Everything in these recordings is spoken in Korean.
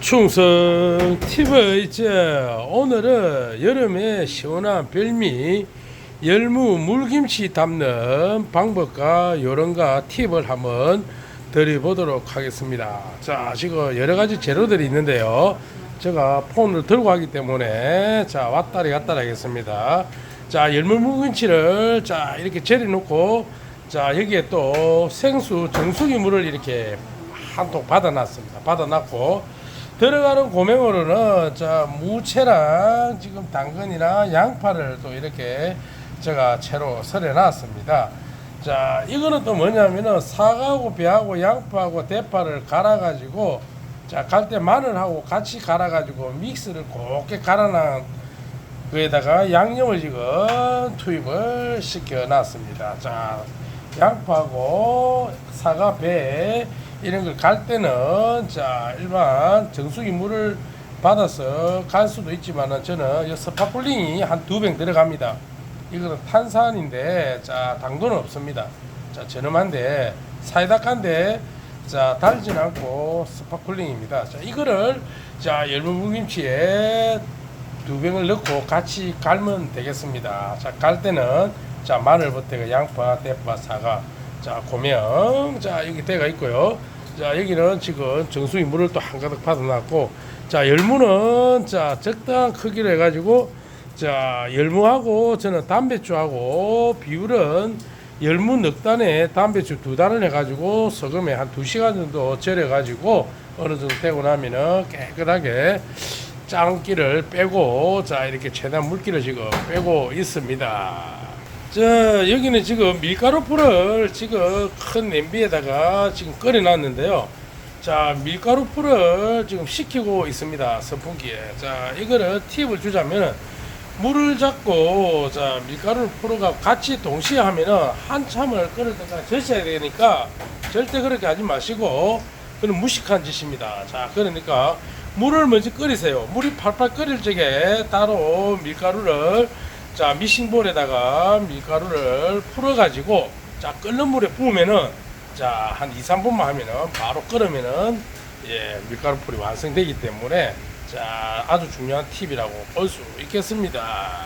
충성 팁을 이제 오늘은 여름에 시원한 별미 열무 물김치 담는 방법과 요런가 팁을 한번 드려보도록 하겠습니다. 자, 지금 여러 가지 재료들이 있는데요. 제가 폰을 들고 하기 때문에 자, 왔다리 갔다리 하겠습니다. 자, 열무 물김치를 자, 이렇게 재려 놓고 자, 여기에 또 생수 정수기 물을 이렇게 한 통 받아놨습니다. 받아놨고 들어가는 고명으로는 자 무채랑 지금 당근이나 양파를 또 이렇게 제가 채로 썰어 놨습니다. 자 이거는 또 뭐냐면은 사과하고 배하고 양파하고 대파를 갈아 가지고 자 갈 때 마늘하고 같이 갈아 가지고 믹스를 곱게 갈아놔 그에다가 양념을 지금 투입을 시켜 놨습니다. 자 양파하고 사과 배 이런 걸 갈 때는 자 일반 정수기 물을 받아서 갈 수도 있지만은 저는 이 스파클링이 한 두 병 들어갑니다. 이거는 탄산인데 자 당도는 없습니다. 자 저렴한데 사이다칸데 자 달진 않고 스파클링입니다. 자 이거를 자 열무김치에 두 병을 넣고 같이 갈면 되겠습니다. 자 갈 때는 자 마늘부터 양파, 대파, 사과 자 고명 자 여기 대가 있고요 자 여기는 지금 정수기 물을 또 한가득 받아놨고 자 열무는 자 적당한 크기로 해가지고 자 열무하고 저는 담배추하고 비율은 열무 넉 단에 담배추 두 단을 해가지고 소금에 한 두 시간 정도 절여가지고 어느 정도 되고 나면은 깨끗하게 짱기를 빼고 자 이렇게 최대한 물기를 지금 빼고 있습니다. 자 여기는 지금 밀가루 풀을 지금 큰 냄비에다가 지금 끓여 놨는데요. 자 밀가루 풀을 지금 식히고 있습니다. 선풍기에. 자 이거를 팁을 주자면 물을 잡고 자 밀가루를 풀어가 같이 동시에 하면은 한참을 끓을 때까지 젖어야 되니까 절대 그렇게 하지 마시고 그는 무식한 짓입니다. 자 그러니까 물을 먼저 끓이세요. 물이 팔팔 끓일 적에 따로 밀가루를 자 미싱볼에다가 밀가루를 풀어 가지고 자 끓는 물에 부으면은 자 한 2, 3분만 하면은 바로 끓으면은 예 밀가루 풀이 완성되기 때문에 자 아주 중요한 팁이라고 볼 수 있겠습니다.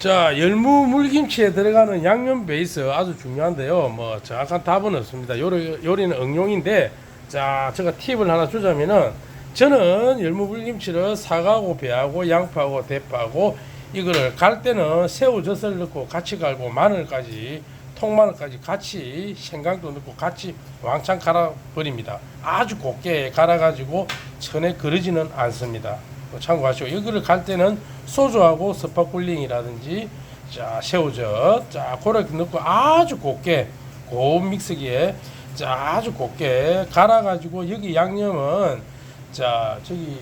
자 열무 물김치에 들어가는 양념 베이스 아주 중요한데요. 뭐 정확한 답은 없습니다. 요리, 요리는 응용인데 자 제가 팁을 하나 주자면은 저는 열무 물김치를 사과하고 배하고 양파하고 대파하고 이거를 갈 때는 새우젓을 넣고 같이 갈고 마늘까지 통마늘까지 같이 생강도 넣고 같이 왕창 갈아 버립니다. 아주 곱게 갈아 가지고 천에 그러지는 않습니다. 뭐 참고하시고 이거를 갈 때는 소주하고 스파클링이라든지 자 새우젓 자 그렇게 넣고 아주 곱게 고운 믹서기에 자 아주 곱게 갈아 가지고 여기 양념은 자 저기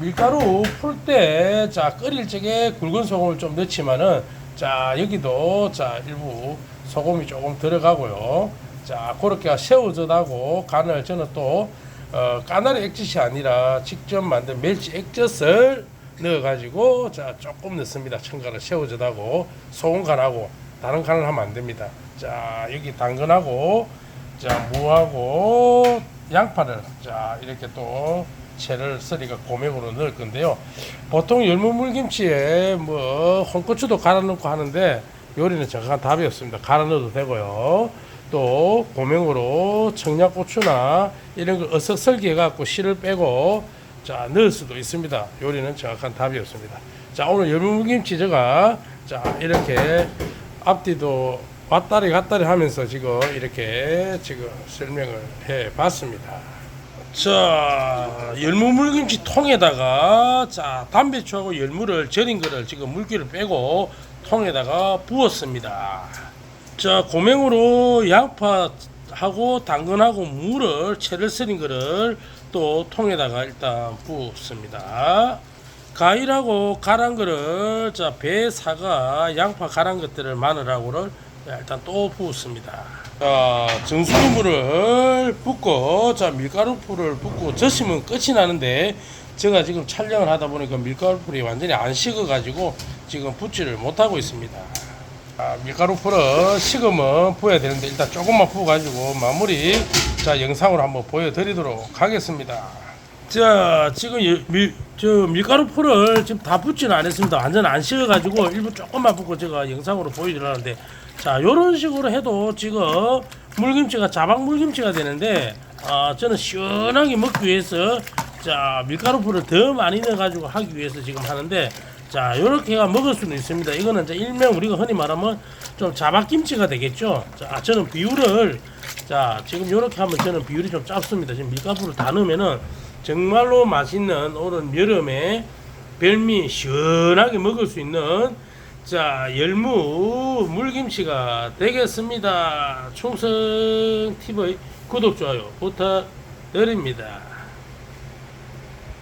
밀가루 풀 때 자 끓일 적에 굵은 소금을 좀 넣지만은 자 여기도 자 일부 소금이 조금 들어가고요. 자 그렇게 새우젓하고 간을 저는 또 어, 까나리 액젓이 아니라 직접 만든 멸치 액젓을 넣어가지고 자 조금 넣습니다. 첨가를 새우젓하고 소금 간하고 다른 간을 하면 안 됩니다. 자 여기 당근하고 자 무하고 양파를 자 이렇게 또 채를 썰이가 고명으로 넣을 건데요. 보통 열무물김치에 뭐 홍고추도 갈아 넣고 하는데 요리는 정확한 답이 없습니다. 갈아 넣어도 되고요. 또 고명으로 청양고추나 이런 걸 어서 설계해 갖고 씨를 빼고 자 넣을 수도 있습니다. 요리는 정확한 답이 없습니다. 자 오늘 열무김치 제가 자 이렇게 앞뒤도 왔다리 갔다리 하면서 지금 이렇게 지금 설명을 해 봤습니다. 자, 열무 물김치 통에다가 자, 담배추하고 열무를 절인 거를 지금 물기를 빼고 통에다가 부었습니다. 자, 고명으로 양파하고 당근하고 무를 채를 썰인 거를 또 통에다가 일단 부었습니다. 가위라고 갈은 거를 자, 배, 사과, 양파 갈은 것들을 마늘하고를 일단 또 부었습니다. 자, 정수물을 붓고, 자, 밀가루 풀을 붓고, 젖으면 끝이 나는데, 제가 지금 촬영을 하다 보니까 밀가루 풀이 완전히 안 식어가지고, 지금 붓지를 못하고 있습니다. 아, 밀가루 풀은 식으면 부어야 되는데, 일단 조금만 부어가지고, 마무리, 자, 영상으로 한번 보여드리도록 하겠습니다. 자 지금 예- 밀, 저 밀가루 풀을 지금 다 붓지는 않았습니다. 완전 안 식어가지고 일부 조금만 붓고 제가 영상으로 보여드리려는데 자 요런 식으로 해도 지금 물김치가 자박 물김치가 되는데 아 저는 시원하게 먹기 위해서 자 밀가루 풀을 더 많이 넣어 가지고 하기 위해서 지금 하는데 자 요렇게가 먹을 수는 있습니다. 이거는 이제 일명 우리가 흔히 말하면 좀 자박김치가 되겠죠. 자 저는 비율을 자 지금 요렇게 하면 저는 비율이 좀 짧습니다. 지금 밀가루를 다 넣으면은 정말로 맛있는 오늘 여름에 별미 시원하게 먹을 수 있는 자 열무 물김치가 되겠습니다. 충성 TV 구독 좋아요 부탁드립니다.